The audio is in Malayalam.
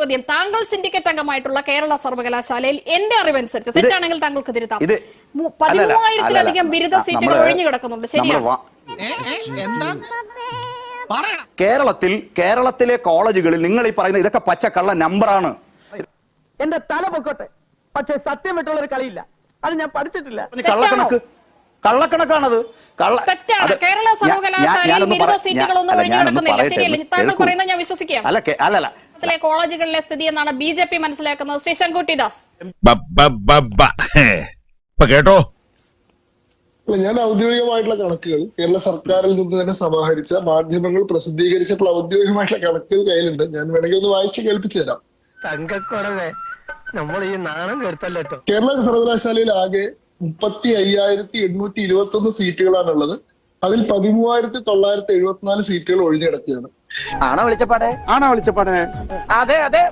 ചോദ്യം. താങ്കൾ സിൻഡിക്കേറ്റ് അംഗമായിട്ടുള്ള കേരള സർവകലാശാലയിൽ എന്റെ അറിവനുസരിച്ച് തെറ്റാണെങ്കിൽ താങ്കൾക്ക് തിരുത്താം. പതിമൂവായിരത്തിലധികം. ബിരുദ സീറ്റുകൾ ഒഴിഞ്ഞു കിടക്കുന്നുണ്ട്. ശരിയാണ് കേരളത്തിൽ കേരളത്തിലെ കോളേജുകളിൽ നിങ്ങൾ ഈ പറയുന്ന ഇതൊക്കെ പച്ചക്കള്ള നമ്പറാണ്. എന്റെ തല പൊക്കോട്ടെ. പക്ഷെ സത്യം വിട്ടുള്ള ഒരു കളിയില്ല. അത് ഞാൻ പഠിച്ചിട്ടില്ല. കള്ളക്കണക്ക്. കള്ളക്കണക്കാണത്. അല്ല, അല്ല കേരളത്തിലെ കോളേജുകളിലെ സ്ഥിതി എന്നാണ് ബി ജെ പി മനസ്സിലാക്കുന്നത്. ശ്രീ ശങ്കുട്ടിദാസ് കേട്ടോ? ഞാൻ ഔദ്യോഗികമായിട്ടുള്ള കണക്കുകൾ കേരള സർക്കാരിൽ നിന്ന് തന്നെ സമാഹരിച്ച മാധ്യമങ്ങൾ പ്രസിദ്ധീകരിച്ചപ്പോൾ ഔദ്യോഗികമായിട്ടുള്ള കണക്കുകൾ കയ്യിലുണ്ട്. ഞാൻ വേണമെങ്കിൽ ഒന്ന് വായിച്ച് കേൾപ്പിച്ചു തരാം നമ്മൾ ഈ നാണം കേരള സർവകലാശാലയിൽ ആകെ മുപ്പത്തി അയ്യായിരത്തി എണ്ണൂറ്റി ഇരുപത്തി ഒന്ന് സീറ്റുകളാണുള്ളത്. അതിൽ പതിമൂവായിരത്തി തൊള്ളായിരത്തി എഴുപത്തിനാല് സീറ്റുകൾ ഒഴിഞ്ഞിടക്കുകയാണ് ആണോ വിളിച്ചപ്പാടെ? ആണോ വിളിച്ചപ്പാടെ? അതെ അതെ.